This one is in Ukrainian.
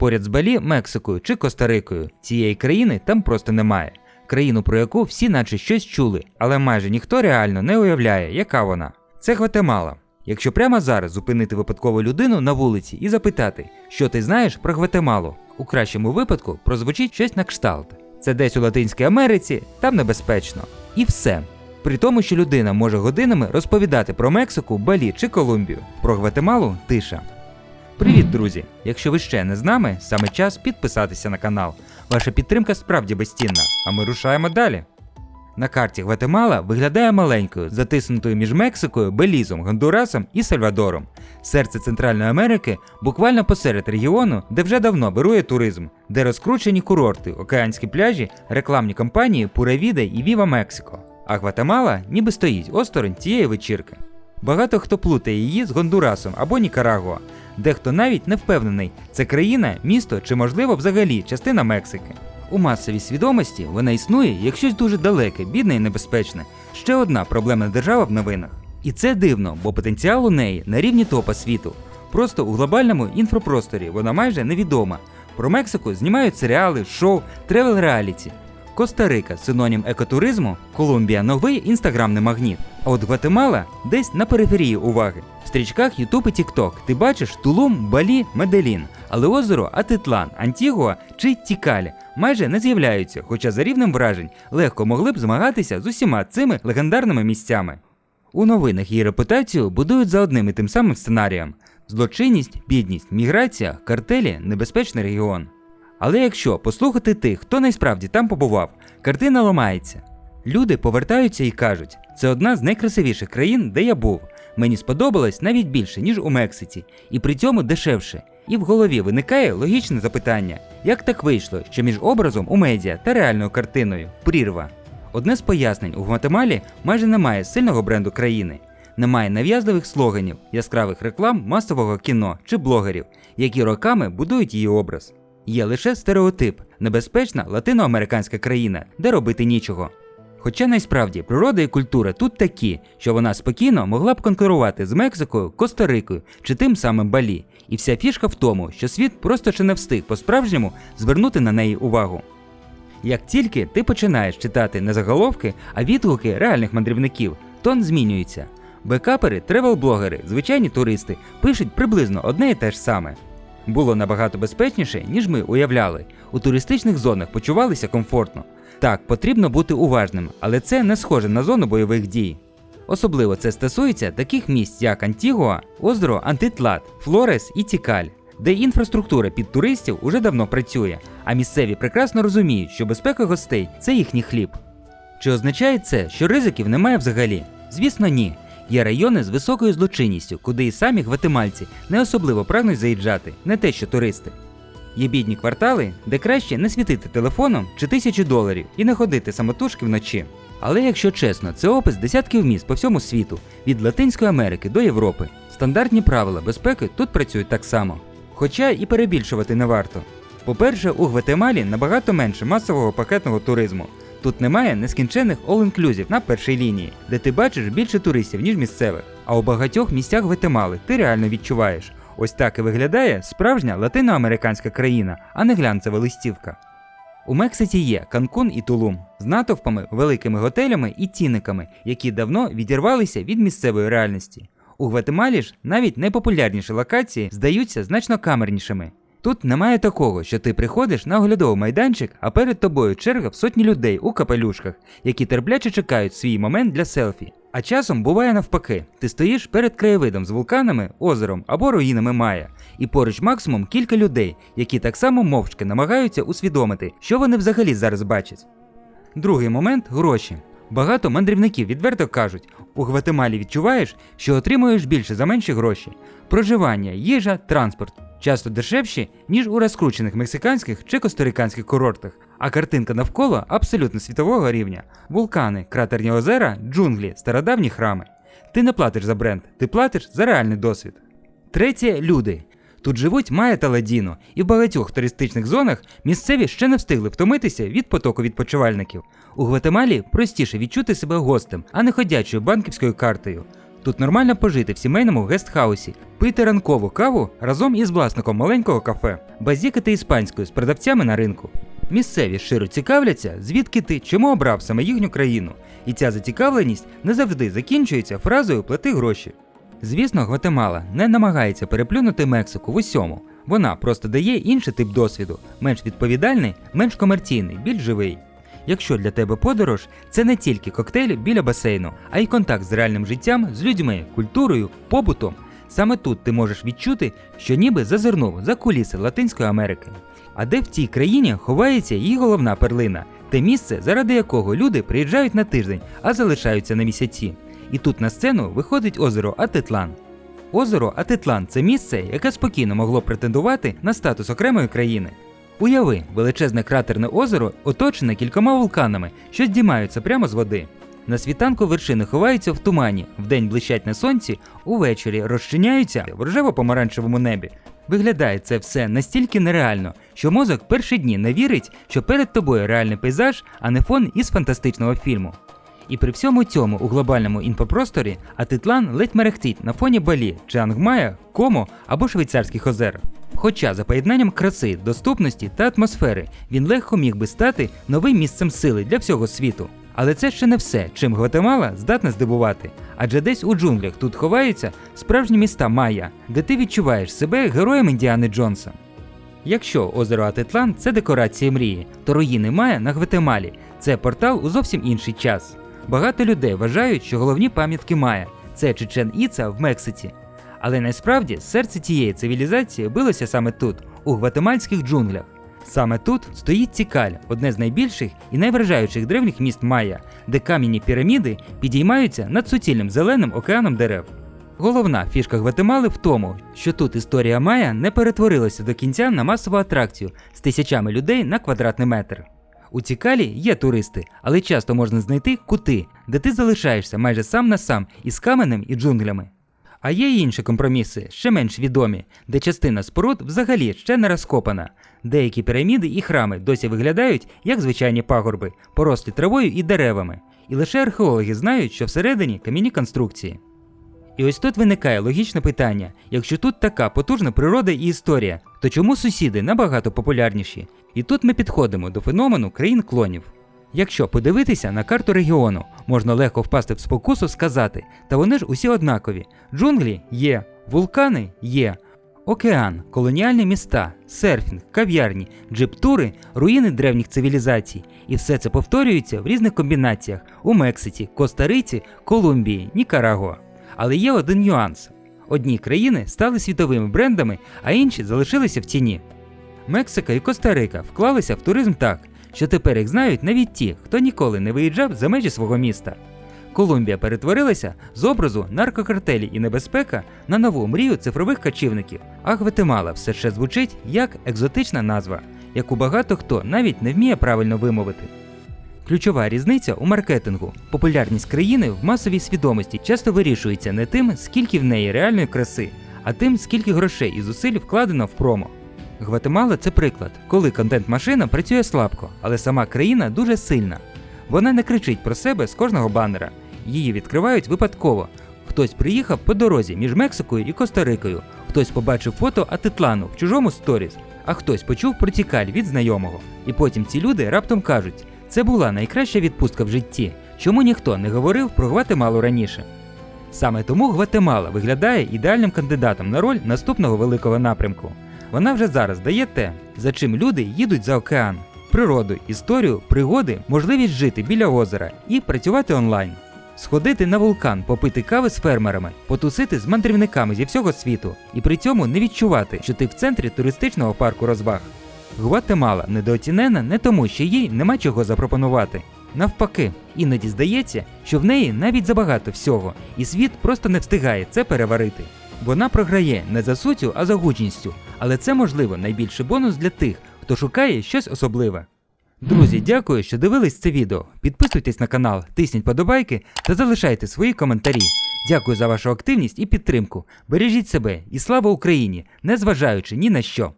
Поряд з Балі, Мексикою чи Коста-Рикою цієї країни там просто немає. Країну, про яку всі наче щось чули, але майже ніхто реально не уявляє, яка вона. Це Гватемала. Якщо прямо зараз зупинити випадкову людину на вулиці і запитати, що ти знаєш про Гватемалу, у кращому випадку прозвучить щось на кшталт. Це десь у Латинській Америці, там небезпечно. І все. При тому, що людина може годинами розповідати про Мексику, Балі чи Колумбію, про Гватемалу тиша. Привіт, друзі! Якщо ви ще не з нами, саме час підписатися на канал. Ваша підтримка справді безцінна, а ми рушаємо далі. На карті Гватемала виглядає маленькою, затиснутою між Мексикою, Белізом, Гондурасом і Сальвадором. Серце Центральної Америки буквально посеред регіону, де вже давно вирує туризм, де розкручені курорти, океанські пляжі, рекламні кампанії Пура Віда і Віва Мексико. А Гватемала ніби стоїть осторонь цієї вечірки. Багато хто плутає її з Гондурасом або Нікарагуа. Дехто навіть не впевнений, це країна, місто чи, можливо, взагалі частина Мексики. У масовій свідомості вона існує як щось дуже далеке, бідне і небезпечне. Ще одна проблемна держава в новинах. І це дивно, бо потенціал у неї на рівні топа світу. Просто у глобальному інфопросторі вона майже невідома. Про Мексику знімають серіали, шоу, тревел-реаліті. Коста-Рика синонім екотуризму, Колумбія новий інстаграмний магніт. А от Гватемала десь на периферії уваги. В стрічках Ютуб і Тікток ти бачиш Тулум, Балі, Меделін, але озеро Атитлан, Антігуа чи Тікалі майже не з'являються, хоча за рівнем вражень легко могли б змагатися з усіма цими легендарними місцями. У новинах її репутацію будують за одним і тим самим сценарієм: злочинність, бідність, міграція, картелі, небезпечний регіон. Але якщо послухати тих, хто насправді там побував, картина ламається. Люди повертаються і кажуть, це одна з найкрасивіших країн, де я був. Мені сподобалось навіть більше, ніж у Мексиці, і при цьому дешевше. І в голові виникає логічне запитання: як так вийшло, що між образом у медіа та реальною картиною прірва? Одне з пояснень у Гватемалі майже немає сильного бренду країни, немає нав'язливих слоганів, яскравих реклам масового кіно чи блогерів, які роками будують її образ. Є лише стереотип небезпечна латиноамериканська країна, де робити нічого. Хоча насправді природа і культура тут такі, що вона спокійно могла б конкурувати з Мексикою, Коста-Рикою чи тим самим Балі, і вся фішка в тому, що світ просто ще не встиг по-справжньому звернути на неї увагу. Як тільки ти починаєш читати не заголовки, а відгуки реальних мандрівників, тон змінюється. Бекапери, тревел-блогери, звичайні туристи пишуть приблизно одне і те ж саме. Було набагато безпечніше, ніж ми уявляли. У туристичних зонах почувалися комфортно. Так, потрібно бути уважним, але це не схоже на зону бойових дій. Особливо це стосується таких місць, як Антігуа, озеро Антитлат, Флорес і Тікаль, де інфраструктура під туристів уже давно працює, а місцеві прекрасно розуміють, що безпека гостей це їхній хліб. Чи означає це, що ризиків немає взагалі? Звісно, ні. Є райони з високою злочинністю, куди і самі гватемальці не особливо прагнуть заїжджати, не те що туристи. Є бідні квартали, де краще не світити телефоном чи тисячу доларів і не ходити самотужки вночі. Але якщо чесно, це опис десятків міст по всьому світу, від Латинської Америки до Європи. Стандартні правила безпеки тут працюють так само. Хоча і перебільшувати не варто. По-перше, у Гватемалі набагато менше масового пакетного туризму. Тут немає нескінченних all-inclusive на першій лінії, де ти бачиш більше туристів, ніж місцевих. А у багатьох місцях Гватемали ти реально відчуваєш. Ось так і виглядає справжня латиноамериканська країна, а не глянцева листівка. У Мексиці є Канкун і Тулум з натовпами, великими готелями і цінниками, які давно відірвалися від місцевої реальності. У Гватемалі ж навіть найпопулярніші локації здаються значно камернішими. Тут немає такого, що ти приходиш на оглядовий майданчик, а перед тобою черга в сотні людей у капелюшках, які терпляче чекають свій момент для селфі. А часом буває навпаки: ти стоїш перед краєвидом з вулканами, озером або руїнами Майя, і поруч максимум кілька людей, які так само мовчки намагаються усвідомити, що вони взагалі зараз бачать. Другий момент гроші. Багато мандрівників відверто кажуть, у Гватемалі відчуваєш, що отримуєш більше за менші гроші. Проживання, їжа, транспорт часто дешевші, ніж у розкручених мексиканських чи косториканських курортах. А картинка навколо абсолютно світового рівня: вулкани, кратерні озера, джунглі, стародавні храми. Ти не платиш за бренд, ти платиш за реальний досвід. Третє люди. Тут живуть Майя та Ладіно, і в багатьох туристичних зонах місцеві ще не встигли втомитися від потоку відпочивальників. У Гватемалі простіше відчути себе гостем, а не ходячою банківською картою. Тут нормально пожити в сімейному гестхаусі, пити ранкову каву разом із власником маленького кафе, базікати іспанською з продавцями на ринку. Місцеві щиро цікавляться, звідки ти, чому обрав саме їхню країну, і ця зацікавленість не завжди закінчується фразою плати гроші. Звісно, Гватемала не намагається переплюнути Мексику в усьому. Вона просто дає інший тип досвіду, менш відповідальний, менш комерційний, більш живий. Якщо для тебе подорож це не тільки коктейль біля басейну, а й контакт з реальним життям, з людьми, культурою, побутом, саме тут ти можеш відчути, що ніби зазирнув за куліси Латинської Америки. А де в цій країні ховається її головна перлина, те місце, заради якого люди приїжджають на тиждень, а залишаються на місяці. І тут на сцену виходить озеро Атитлан. Озеро Атитлан це місце, яке спокійно могло претендувати на статус окремої країни. Уяви, величезне кратерне озеро оточене кількома вулканами, що здіймаються прямо з води. На світанку вершини ховаються в тумані, вдень блищать на сонці, увечері розчиняються в рожево-помаранчевому небі. Виглядає це все настільки нереально, що мозок перші дні не вірить, що перед тобою реальний пейзаж, а не фон із фантастичного фільму. І при всьому цьому у глобальному інфопросторі Атитлан ледь мерехтить на фоні Балі, Чангмая, Комо або Швейцарських озер. Хоча за поєднанням краси, доступності та атмосфери він легко міг би стати новим місцем сили для всього світу. Але це ще не все, чим Гватемала здатна здивувати. Адже десь у джунглях тут ховаються справжні міста Майя, де ти відчуваєш себе героєм Індіани Джонса. Якщо озеро Атитлан це декорація мрії, то руїни Майя на Гватемалі це портал у зовсім інший час. Багато людей вважають, що головні пам'ятки Майя це Чечен Іца в Мексиці. Але насправді серце цієї цивілізації билося саме тут, у гватемальських джунглях. Саме тут стоїть Цікаль, одне з найбільших і найвражаючих древніх міст Майя, де кам'яні піраміди підіймаються над суцільним зеленим океаном дерев. Головна фішка Гватемали в тому, що тут історія Майя не перетворилася до кінця на масову атракцію з тисячами людей на квадратний метр. У Цікалі є туристи, але часто можна знайти кути, де ти залишаєшся майже сам на сам із каменем і джунглями. А є й інші компроміси, ще менш відомі, де частина споруд взагалі ще не розкопана. Деякі піраміди і храми досі виглядають як звичайні пагорби, порослі травою і деревами. І лише археологи знають, що всередині кам'яні конструкції. І ось тут виникає логічне питання: якщо тут така потужна природа і історія, то чому сусіди набагато популярніші? І тут ми підходимо до феномену країн клонів. Якщо подивитися на карту регіону, можна легко впасти в спокусу сказати, та вони ж усі однакові: джунглі є, вулкани є, океан, колоніальні міста, серфінг, кав'ярні, джип-тури, руїни древніх цивілізацій. І все це повторюється в різних комбінаціях у Мексиці, Коста-Риці, Колумбії, Нікарагуа. Але є один нюанс: одні країни стали світовими брендами, а інші залишилися в тіні. Мексика і Коста-Рика вклалися в туризм так, що тепер їх знають навіть ті, хто ніколи не виїжджав за межі свого міста. Колумбія перетворилася з образу наркокартелі і небезпека на нову мрію цифрових качівників, а Гватемала все ще звучить як екзотична назва, яку багато хто навіть не вміє правильно вимовити. Ключова різниця у маркетингу. Популярність країни в масовій свідомості часто вирішується не тим, скільки в неї реальної краси, а тим, скільки грошей і зусиль вкладено в промо. Гватемала це приклад, коли контент-машина працює слабко, але сама країна дуже сильна. Вона не кричить про себе з кожного баннера. Її відкривають випадково. Хтось приїхав по дорозі між Мексикою і Коста-Рикою, хтось побачив фото Атитлану в чужому сторіс, а хтось почув про тікаль від знайомого. І потім ці люди раптом кажуть, це була найкраща відпустка в житті, чому ніхто не говорив про Гватемалу раніше. Саме тому Гватемала виглядає ідеальним кандидатом на роль наступного великого напрямку. Вона вже зараз дає те, за чим люди їдуть за океан: природу, історію, пригоди, можливість жити біля озера і працювати онлайн, сходити на вулкан, попити кави з фермерами, потусити з мандрівниками зі всього світу і при цьому не відчувати, що ти в центрі туристичного парку розваг. Гватемала недооцінена не тому, що їй нема чого запропонувати. Навпаки, іноді здається, що в неї навіть забагато всього, і світ просто не встигає це переварити. Вона програє не за суттю, а за гучністю, але це можливо найбільший бонус для тих, хто шукає щось особливе. Друзі, дякую, що дивились це відео. Підписуйтесь на канал, тисніть подобайки та залишайте свої коментарі. Дякую за вашу активність і підтримку. Бережіть себе і слава Україні, незважаючи ні на що.